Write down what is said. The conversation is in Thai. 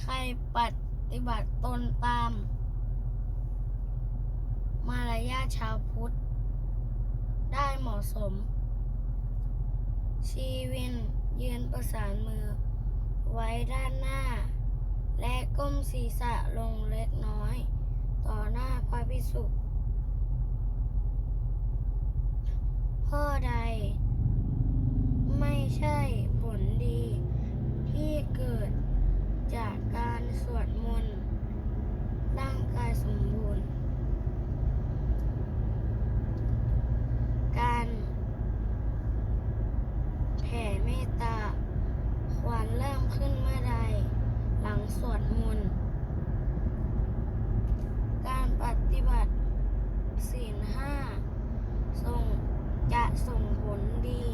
ใครปฏิบัติตนตาม มารยาชาวพุทธ ได้เหมาะสม ชีวินยืนประสานมือ ไว้ด้านหน้า และก้มศีรษะลงเล็กน้อย ต่อหน้าพระภิกษุข้อใด ไม่ใช่ผลดี ที่เกิดจากการสวดมนต์ร่างกายสมบูรณ์ การแผ่เมตตา ควรเริ่ม ขึ้นเมื่อใด หลังสวดมนต์การปฏิบัติศีลห้าส่งจะส่งผลดี